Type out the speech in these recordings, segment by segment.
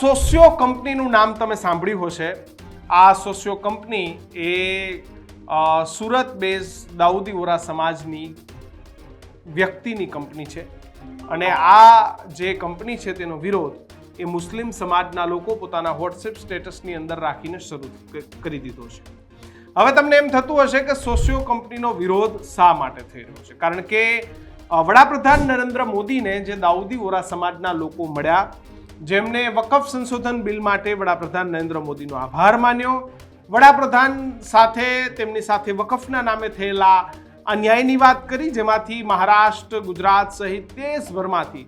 Socio કંપનીનું નામ તમે સાંભળ્યું હશે. આ સોશિયો કંપની એ સુરત બેઝ દાઉદી વોરા સમાજની વ્યક્તિની કંપની છે. અને આ જે કંપની છે તેનો વિરોધ એ મુસ્લિમ સમાજના લોકો પોતાના વોટ્સએપ સ્ટેટસની અંદર રાખીને શરૂ કરી દીધો છે. હવે તમને એમ થતું હશે કે સોશિયો કંપનીનો વિરોધ શા માટે થઈ રહ્યો છે? કારણ કે વડાપ્રધાન નરેન્દ્ર મોદીને જે દાઉદી વોરા સમાજના લોકો મળ્યા જેમને વકફ સંશોધન બિલ માટે વડાપ્રધાન નરેન્દ્ર મોદીનો આભાર માન્યો. વડાપ્રધાન સાથે, તેમની સાથે વકફના નામે થયેલા અન્યાયની વાત કરી, જેમાંથી મહારાષ્ટ્ર, ગુજરાત સહિત દેશભરમાંથી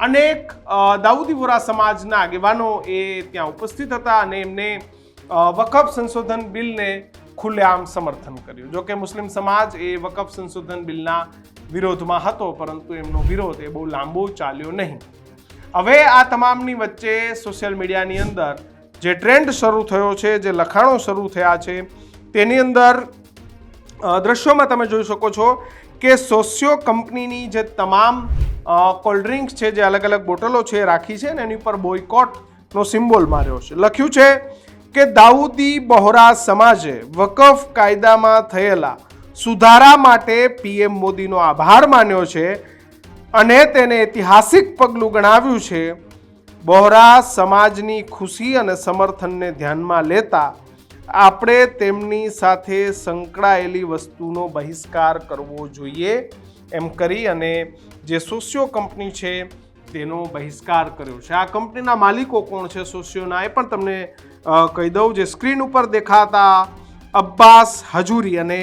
અનેક દાઉદી વોરા સમાજના આગેવાનો એ ત્યાં ઉપસ્થિત હતા અને એમને વકફ સંશોધન બિલને ખુલ્લેઆમ સમર્થન કર્યું. જોકે મુસ્લિમ સમાજ એ વકફ સંશોધન બિલના વિરોધમાં હતો, પરંતુ એમનો વિરોધ એ બહુ લાંબો ચાલ્યો નહીં. હવે આ તમામની વચ્ચે સોશિયલ મીડિયાની અંદર જે ટ્રેન્ડ શરૂ થયો છે, જે લખાણો શરૂ થયા છે, તેની અંદર દ્રશ્યોમાં તમે જોઈ શકો છો કે સોશિયો કંપનીની જે તમામ કોલ્ડ ડ્રિંક્સ છે, જે અલગ અલગ બોટલો છે રાખી છે ને એની ઉપર બોયકોટનો સિમ્બોલ માર્યો છે. લખ્યું છે કે દાઉદી બહોરા સમાજે વકફ કાયદામાં થયેલા સુધારા માટે પીએમ મોદીનો આભાર માન્યો છે અને તેને ઐતિહાસિક પગલું ગણાવ્યું છે. બોહરા સમાજની ખુશી અને સમર્થનને ધ્યાનમાં લેતા આપણે તેમની સાથે સંકળાયેલી વસ્તુનો બહિષ્કાર કરવો જોઈએ એમ કરી અને જે સોશિયો કંપની છે તેનો બહિષ્કાર કર્યો છે. આ કંપનીના માલિકો કોણ છે સોશિયોના એ પણ તમને કહી દઉં. જે સ્ક્રીન ઉપર દેખાતા અબ્બાસ હજુરી અને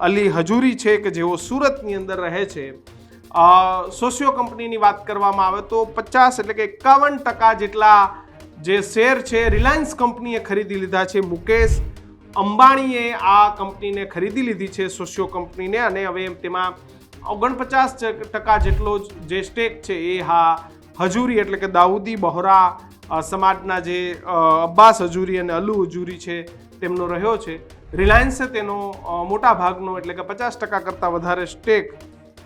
અલી હજુરી છે કે જેઓ સુરતની અંદર રહે છે. સોશિયો કંપનીની વાત કરવામાં આવે તો પચાસ એટલે કે એકાવન ટકા જેટલા જે શેર છે, રિલાયન્સ કંપનીએ ખરીદી લીધા છે. મુકેશ અંબાણીએ આ કંપનીને ખરીદી લીધી છે, સોશિયો કંપનીને અને હવે તેમાં ઓગણપચાસ ટકા જેટલો જ સ્ટેક છે એ હા, હજુરી એટલે કે દાઉદી બહોરા સમાજના જે અબ્બાસ હજુરી અને અલુ હજુરી છે તેમનો રહ્યો છે. રિલાયન્સે તેનો મોટા ભાગનો એટલે કે પચાસ ટકા કરતાં વધારે સ્ટેક